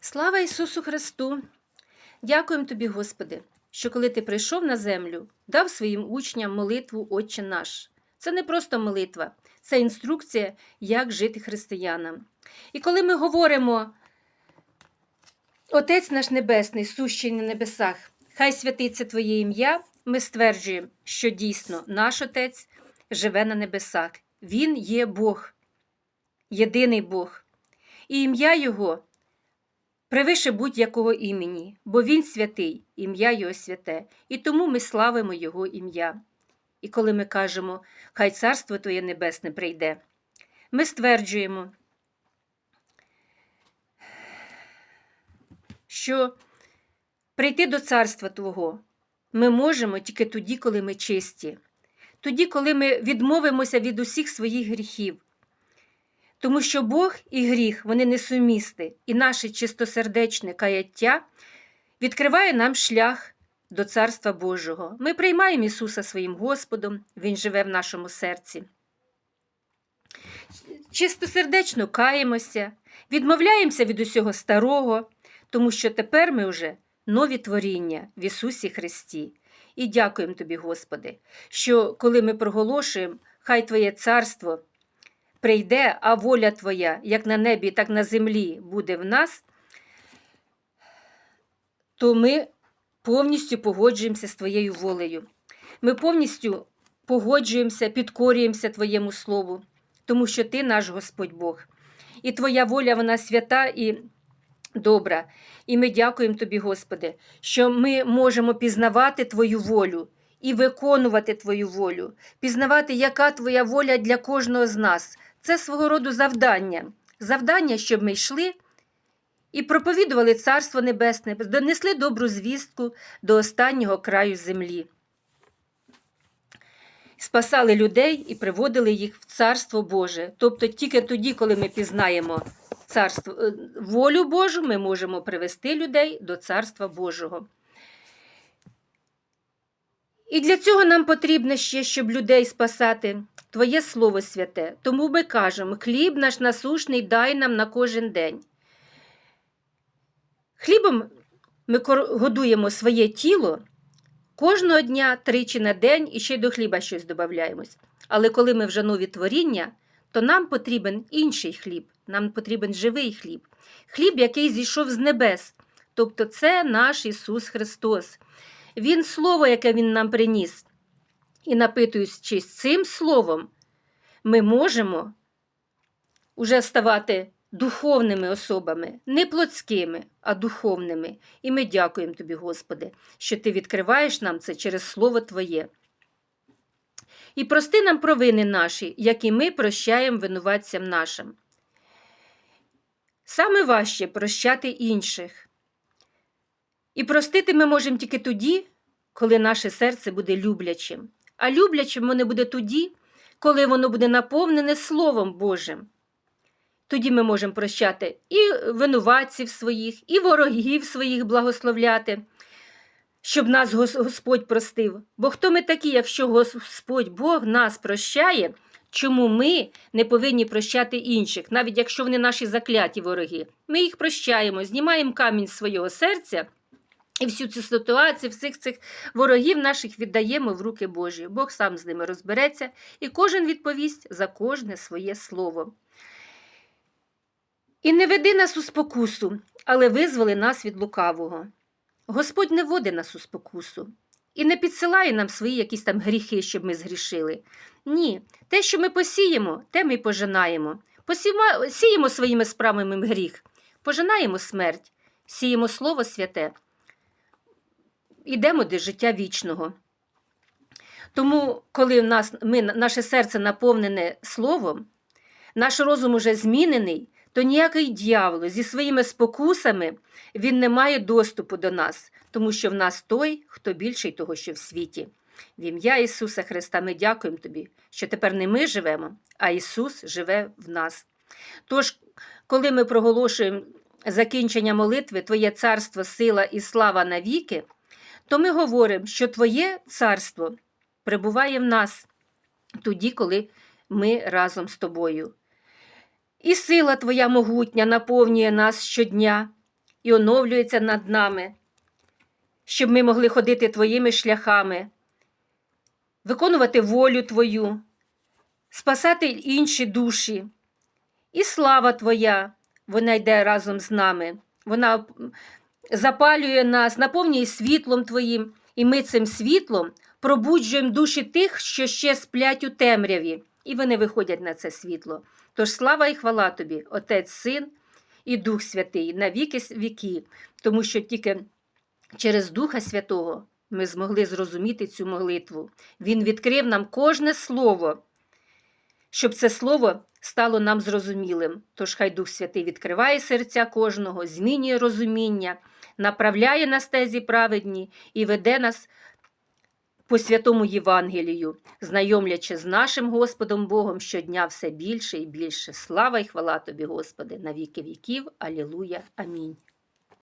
Слава Ісусу Христу! Дякуємо Тобі, Господи, що коли Ти прийшов на землю, дав своїм учням молитву Отче наш. Це не просто молитва, це інструкція, як жити християнам. І коли ми говоримо, Отець наш Небесний, сущий на небесах, хай святиться Твоє ім'я, ми стверджуємо, що дійсно наш Отець живе на небесах. Він є Бог, єдиний Бог. І ім'я Його превише будь-якого імені, бо Він святий, ім'я Його святе, і тому ми славимо Його ім'я. І коли ми кажемо, хай царство Твоє Небесне прийде, ми стверджуємо, що прийти до царства Твого ми можемо тільки тоді, коли ми чисті, тоді, коли ми відмовимося від усіх своїх гріхів. Тому що Бог і гріх вони несумісні, і наше чистосердечне каяття відкриває нам шлях до Царства Божого. Ми приймаємо Ісуса своїм Господом, Він живе в нашому серці. Чистосердечно каємося, відмовляємося від усього старого, тому що тепер ми вже нові творіння в Ісусі Христі. І дякуємо Тобі, Господи, що коли ми проголошуємо, хай Твоє царство прийде, а воля Твоя, як на небі, так на землі, буде в нас, то ми повністю погоджуємося з Твоєю волею. Ми повністю погоджуємося, підкорюємося Твоєму Слову, тому що Ти наш Господь Бог. І Твоя воля, вона свята і добра. І ми дякуємо Тобі, Господи, що ми можемо пізнавати Твою волю і виконувати Твою волю, пізнавати, яка Твоя воля для кожного з нас. Це свого роду завдання. Завдання, щоб ми йшли і проповідували Царство Небесне, донесли добру звістку до останнього краю землі. Спасали людей і приводили їх в Царство Боже. Тобто тільки тоді, коли ми пізнаємо царство, е, волю Божу, ми можемо привести людей до Царства Божого. І для цього нам потрібно ще, щоб людей спасати, Твоє Слово святе. Тому ми кажемо: хліб наш насушний дай нам на кожен день. Хлібом ми годуємо своє тіло кожного дня, тричі на день і ще й до хліба щось додаємось. Але коли ми вже нові творіння, то нам потрібен інший хліб, нам потрібен живий хліб, хліб, який зійшов з небес. Тобто це наш Ісус Христос. Він слово, яке Він нам приніс. І напитуючись цим словом, ми можемо уже ставати духовними особами, не плотськими, а духовними. І ми дякуємо Тобі, Господи, що Ти відкриваєш нам це через Слово Твоє. І прости нам провини наші, як і ми прощаємо винуватцям нашим. Саме важче прощати інших. І простити ми можемо тільки тоді, коли наше серце буде люблячим. А люблячим воно буде тоді, коли воно буде наповнене Словом Божим. Тоді ми можемо прощати і винуватців своїх, і ворогів своїх благословляти, щоб нас Господь простив. Бо хто ми такі, якщо Господь Бог нас прощає, чому ми не повинні прощати інших, навіть якщо вони наші закляті вороги? Ми їх прощаємо, знімаємо камінь з свого серця. І всю цю ситуацію, всіх цих ворогів наших віддаємо в руки Божі. Бог сам з ними розбереться, і кожен відповість за кожне своє слово. І не веди нас у спокусу, але визволи нас від лукавого. Господь не вводить нас у спокусу і не підсилає нам свої якісь там гріхи, щоб ми згрішили. Ні, те, що ми посіємо, те ми пожинаємо. Посіємо, сіємо своїми справами гріх, пожинаємо смерть, сіємо Слово святе, ідемо до життя вічного. Тому, коли в нас, ми, наше серце наповнене Словом, наш розум уже змінений, то ніякий дьявол зі своїми спокусами він не має доступу до нас, тому що в нас той, хто більший того, що в світі. В ім'я Ісуса Христа ми дякуємо Тобі, що тепер не ми живемо, а Ісус живе в нас. Тож, коли ми проголошуємо закінчення молитви, Твоє царство, сила і слава навіки, то ми говоримо, що Твоє царство перебуває в нас тоді, коли ми разом з тобою. І сила Твоя могутня наповнює нас щодня, і оновлюється над нами, щоб ми могли ходити Твоїми шляхами, виконувати волю Твою, спасати інші душі. І слава Твоя, вона йде разом з нами. Вона запалює нас, наповнює світлом Твоїм, і ми цим світлом пробуджуємо душі тих, що ще сплять у темряві, і вони виходять на це світло. Тож слава і хвала тобі, Отець, Син і Дух Святий, на віки віки, тому що тільки через Духа Святого ми змогли зрозуміти цю молитву. Він відкрив нам кожне слово, щоб це слово стало нам зрозумілим. Тож хай Дух Святий відкриває серця кожного, змінює розуміння, направляє на стезі праведні і веде нас по святому Євангелію, знайомлячи з нашим Господом Богом щодня все більше і більше. Слава і хвала тобі, Господи, на віки віків. Алілуя. Амінь.